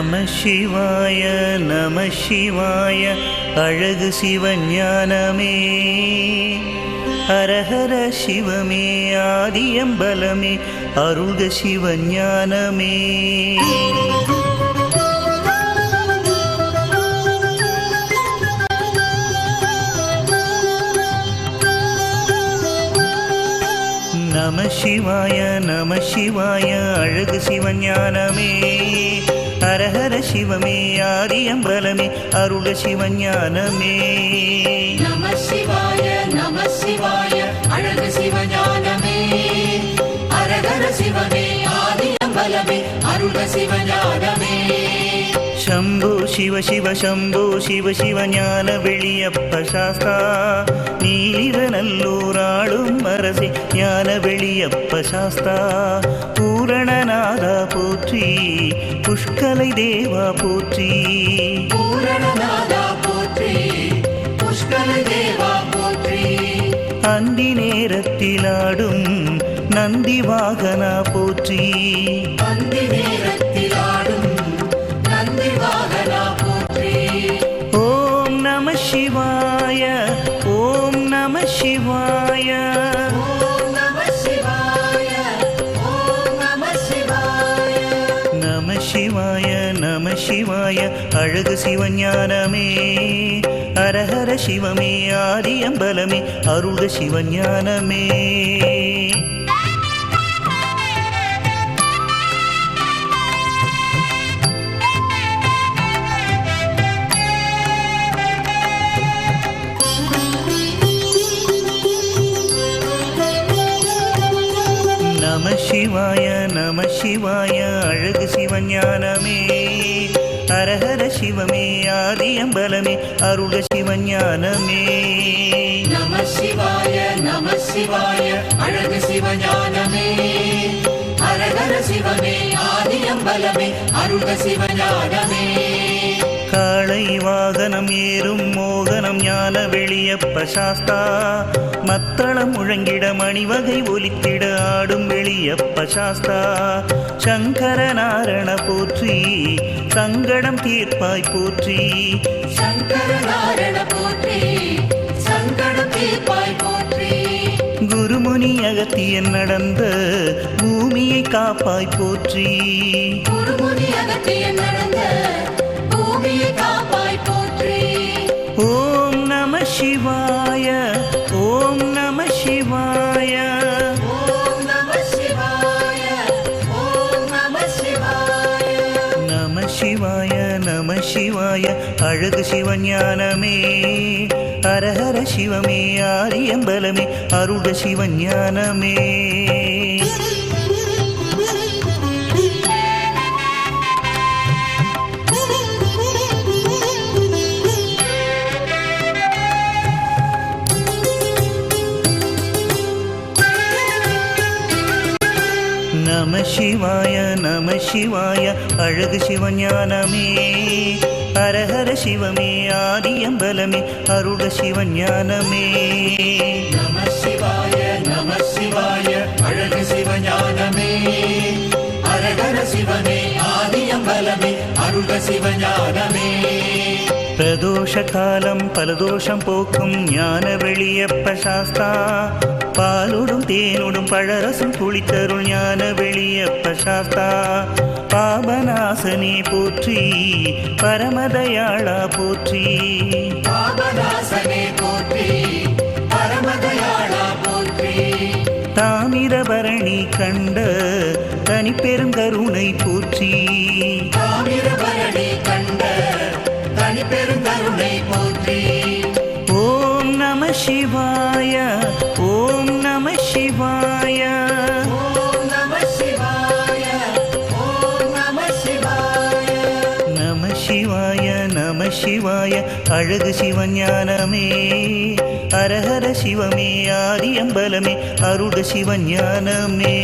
நம சிவாய நம சிவாய அழகு சிவஞானமே ஹரஹர சிவமே ஆதியம்பலமே அருள்க சிவஞானமே நம சிவாய நம சிவாய அழகு சிவஞானமே ஹரஹர சிவமே ஆரியம்பலமே அருள சிவஞானமே. நம சிவாய நம சிவாய அழகு சிவஞானமே. ஹரஹர சிவமே ஆரியம்பலமே அருள சிவஞானமே. ശംഭോ ശിവ ശിവ ശംഭോ ശിവ ശിവ ജ്ഞാന വെളിയപ്പ ശാസ്താ നീലിരനല്ലൂരാളും മറസി ജ്ഞാന വെളിയപ്പ ശാസ്താ பூரணநாதா போற்றி புஷ்கலை தேவா போற்றி. பூரணநாதா போற்றி புஷ்கர தேவா போற்றி. அந்தி நேரத்திலாடும் நந்தி வாகனா போற்றி. அந்தி நேரத்தில் சிவாய அழகு சிவஞானமே ஹரஹர சிவமே ஆதியம்பலமே அருள்க சிவஞானமே நம சிவாய நம சிவாய அழகு சிவஞானமே ஹரஹர சிவமே ஆதியம்பலமே அருள சிவஞானமே. நம சிவாய நம சிவாய அழகு சிவஞானமே. அரகர சிவமே ஆதியம்பலமே அருள சிவஞானமே. காளை வாகனம் ஏறும் மோகனம் ஞான வெளியப்ப சாஸ்தா. மத்தளம் முழங்கிட மணிவகை ஒலித்திட ஆடும் வெளியப்ப சாஸ்தா. சங்கர நாரண போற்றி சங்கடம் தீர்ப்பாய் போற்றி. சங்கர நாரண போற்றி சங்கட தீர்ப்பாய் போற்றி. குருமுனி அகத்தியன் நடந்த பூமியை காப்பாய் போற்றி. குருமுனி அகத்திய நடந்த சிவாய ஓம் நம சிவாய நம சிவாய நம சிவாய அழகு சிவஞானமே அரஹர சிவமே ஆரியம்பலமே அருள சிவஞானமே சிவாய நம சிவாய. அழகு சிவஞானமே. ஹரஹர சிவமே ஆதியம்பலமே அருட சிவஞானமே. நம சிவாய நம சிவாய அழகு சிவஞானமே. அரகர சிவமே ஆதியம்பலமே அருட சிவஞானமே. பிரதோஷ காலம் பலதோஷம் போக்கும் ஞான வெளியப்ப சாஸ்தா. பாலுடும் தேனுடும் பழரசும் குளித்தருள் ஞான வெளியப்ப சாஸ்தா. பாபநாசனே போற்றி பரமதயாளா போற்றி. பாபநாசனே போற்றி பரமதயாளா போற்றி. தாமிரபரணி கண்ட தனி பெருங்கருணை போற்றி. சிவாய அழகு சிவஞானமே. அரஹர சிவமே ஆதியம்பலமே அருட சிவஞானமே.